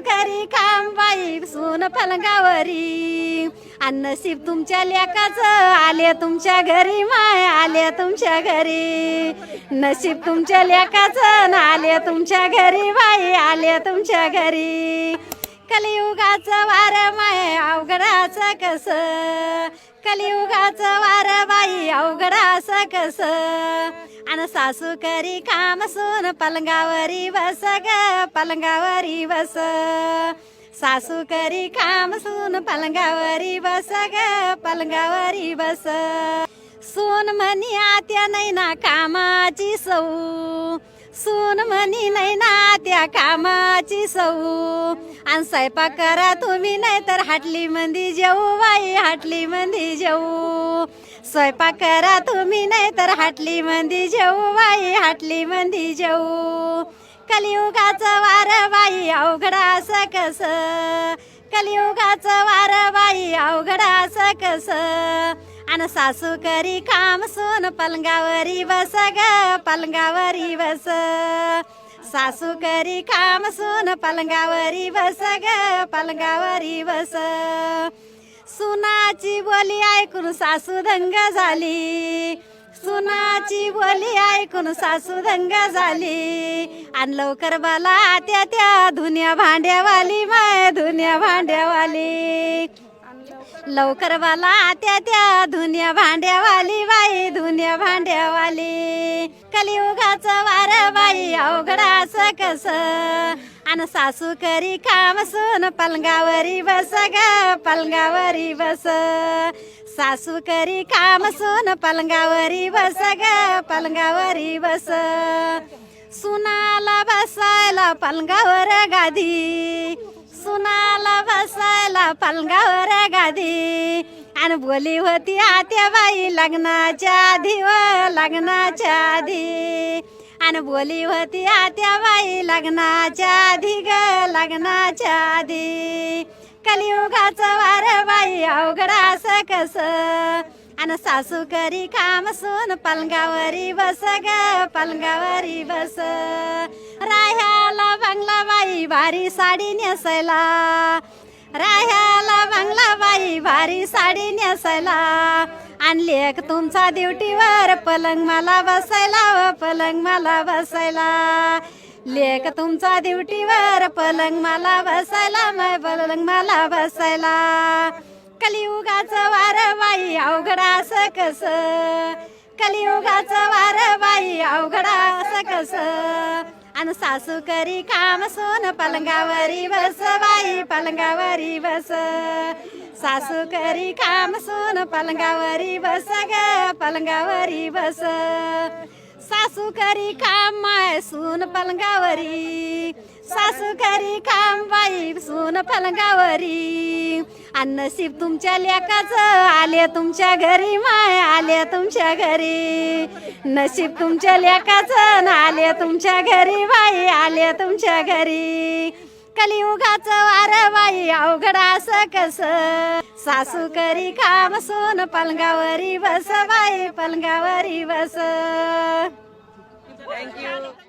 घरी खांबाई काम सून पलंगावरी आणि तुमच्या लेकाचं आले तुमच्या घरी माय आले तुमच्या घरी. नशीब तुमच्या लेकाचं आले तुमच्या घरी बाई आले तुमच्या घरी. कलियुगाचं वार माय अवघडाचं कस? कलियुगाचं वार बाई अवघडा कस आणि सासू करी काम सून पलंगावरी बस ग पलंगावरी बस. सासू करी काम सून पलंगावरी बस ग पलंगावरी बस. सून म्हणी आत्या नाही ना कामाची सऊ. सून म्हणी नाही ना त्या कामाची सऊ आणि स्वयंपाक करा तुम्ही नाही तर हाटली मंदी जेऊ बाई हाटली मंदी जेऊ स्वयंपाक करा तुम्ही नाही तर हाटली मंदी जेऊ बाई हाटली मंदी जेऊ कलियुगाचं वार बाई अवघडा असं कस? कलियुगाचं वार बाई अवघडा असं कस? आणि सासू करी काम सोन पलंगावरी बस ग पलंगावरी बस. सासू करी काम सोन पलंगावरी बस ग पलंगावरी बस. सुनाची बोली ऐकून सासू दंग झाली. सुनाची बोली ऐकून सासू दंग झाली. आणि लवकर बाला त्या त्या धुन्या भांड्यावाली माय धुन्या भांड्यावाली. लवकर वाला त्या त्या धुन्या भांड्यावाली बाई धुन्या भांड्यावाली. कलियुगाच वार बाई अवघडा असं कस? आणि सासू करी काम सून पलंगावरी बस ग पलंगावरी बस. सासू करी काम सून पलंगावरी बस ग पलंगावरी बस. सुनाला बसायला पलंगावर गादी. सुनाला बसायला पलंगावर गादी. आणि बोली होती आत्या बाई लग्नाच्या आधी व लग्नाच्या आधी. आणि बोली होती आत्या बाई लग्नाच्या आधी ग लग्नाच्या आधी. कलियुगाचं वार बाई अवघड असं कस? आणि सासू करी काम सून पलंगावरी बस ग पलंगावरी बस. राह्या बाई भारी साडी नेसायला. राह्याला बंगला बाई भारी साडी नेसायला. आणली एक तुमचा ड्युटीवर पलंग मला बसायला व पलंग मला बसायला. लेख तुमचा ड्युटीवर पलंग मला बसायला मग पलंग मला बसायला. कलियुगाचं वार बाई अवघड असं कस? कलियुगाचं वार बाई अवघडा असं कस? आणि सासू करी काम सोन पलंगावरी बस बाई पलंगावरी बस. सासू करी काम सोन पलंगावरी बस ग पलंगावरी बस. सासू करी काम माय सून पलंगावरी. सासू करी काम सून पलंगावरी आणि नशीब तुमच्या लेकाचं आले तुमच्या घरी माय आले तुमच्या घरी. नशीब तुमच्या लेकाचं आले तुमच्या घरी बाई आले तुमच्या घरी. कलियुगाच वार बाई अवघड असं कस? सासू करी काम सोन पलंगावरी बस बाई पलंगावरी बस. थँक्यू